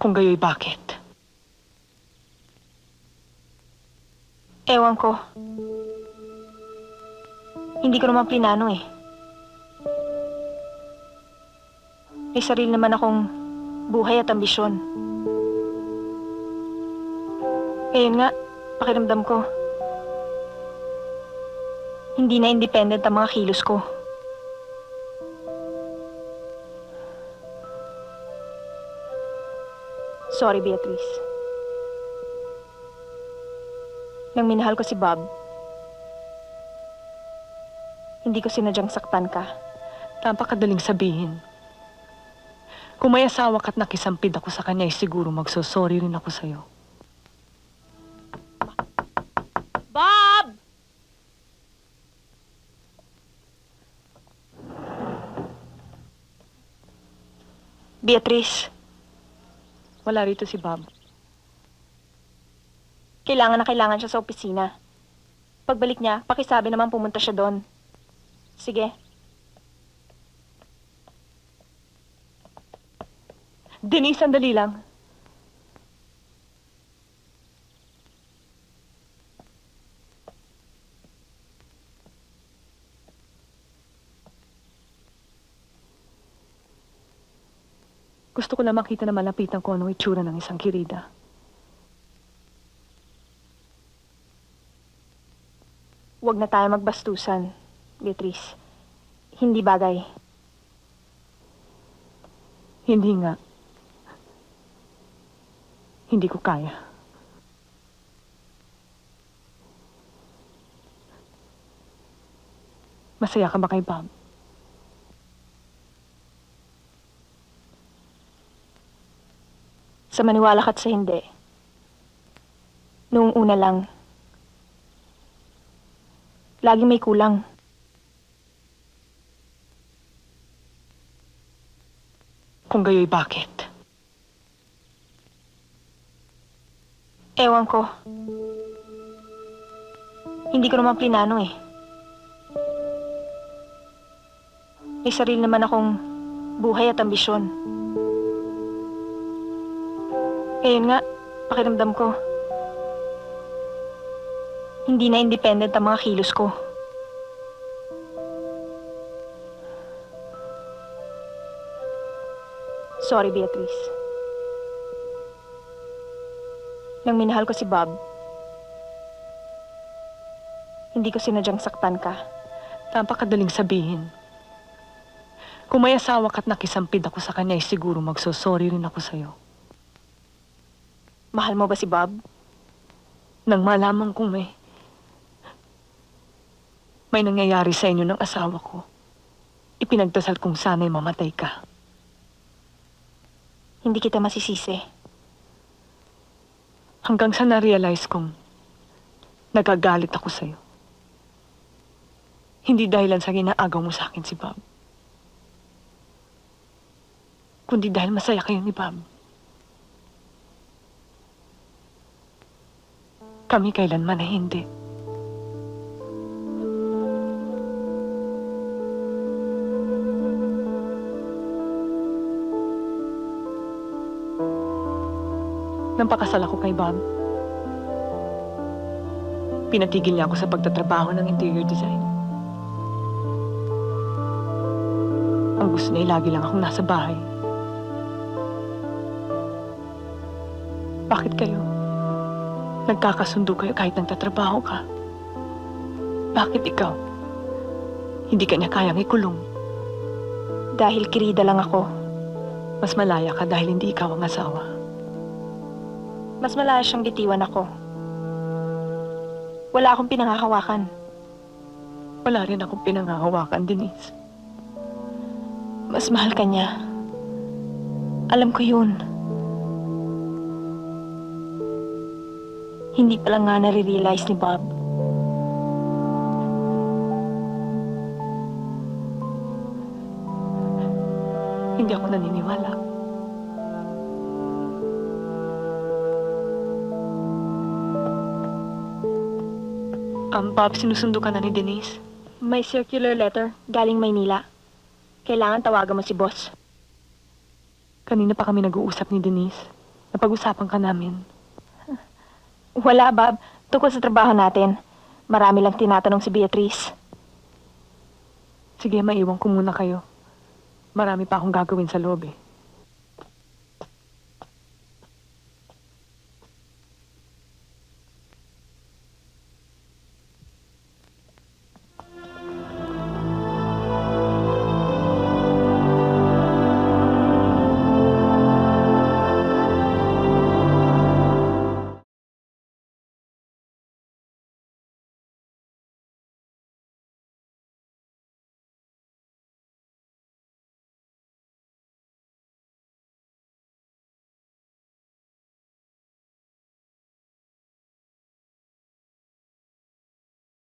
Kung gayo'y bakit? Ewan ko. Hindi ko naman plinano eh. May sarili naman akong buhay at ambisyon. Ngayon nga, pakiramdam ko. Hindi na independent ang mga kilos ko. Sorry, Beatrice. Nang minahal ko si Bob, hindi ko sinadyang saktan ka. Napakadaling sabihin. Kung may asawa ka't nakisampid ako sa kanya, ay siguro magsosorry rin ako sa'yo. Bob! Beatrice, Wala rito si Bob. kailangan na kailangan siya sa opisina. Pagbalik niya, pakisabi naman pumunta siya doon. Sige. Denise, sandali lang. Gusto ko na makita na malapitan ko anong itsura ng isang kirida. Huwag na tayo magbastusan, Beatrice. Hindi bagay. Hindi nga. Hindi ko kaya. Masaya ka ba kay Bob? Sa maniwala ka't sa hindi. Noong una lang, lagi may kulang. Kung gayo'y bakit? Ewan ko. Hindi ko naman plinano eh. May sarili naman akong buhay at ambisyon. Ngayon nga, pakiramdam ko. Hindi na independent ang mga kilos ko. Sorry, Beatrice. Nang minahal ko si Bob, hindi ko sinadyang saktan ka. Napakadaling sabihin. Kung may asawa ka't nakisampid ako sa kanya, siguro magsosorry rin ako sa'yo. Mahal mo ba si Bob? Nang malaman kong may... may nangyayari sa inyo ng asawa ko, ipinagdasal kong sana'y mamatay ka. Hindi kita masisisi. Hanggang sa na-realize kong nagagalit ako sa'yo. Hindi dahilan sa ginaagaw mo sa akin si Bob. Kundi dahil masaya kayo ni Bob. Kami kailanman ay hindi. Nang pakasal ako kay Bob, pinatigil niya ako sa pagtatrabaho ng interior design. Ang gusto niya lagi lang akong nasa bahay. Bakit kayo? Nagkakasundo kayo kahit nagtatrabaho ka. Bakit ikaw? Hindi ka niya kayang ikulong. Dahil kirida lang ako. Mas malaya ka dahil hindi ikaw ang asawa. Mas malaya siyang bitiwan ako. Wala akong pinangahawakan. Wala rin akong pinangahawakan, Denise. Mas mahal ka niya. Alam ko yun. Hindi pala nga nare-realize ni Bob. Hindi ako naniniwala. Um, Bob, sinusundo ka na ni Denise. May circular letter galing Maynila. Kailangan tawagan mo si boss. Kanina pa kami nag-uusap ni Denise. Napag-usapan ka namin. Wala, Bob. Tungkol sa trabaho natin. Marami lang tinatanong si Beatrice. Sige, maiwan ko muna kayo. Marami pa akong gagawin sa loob eh.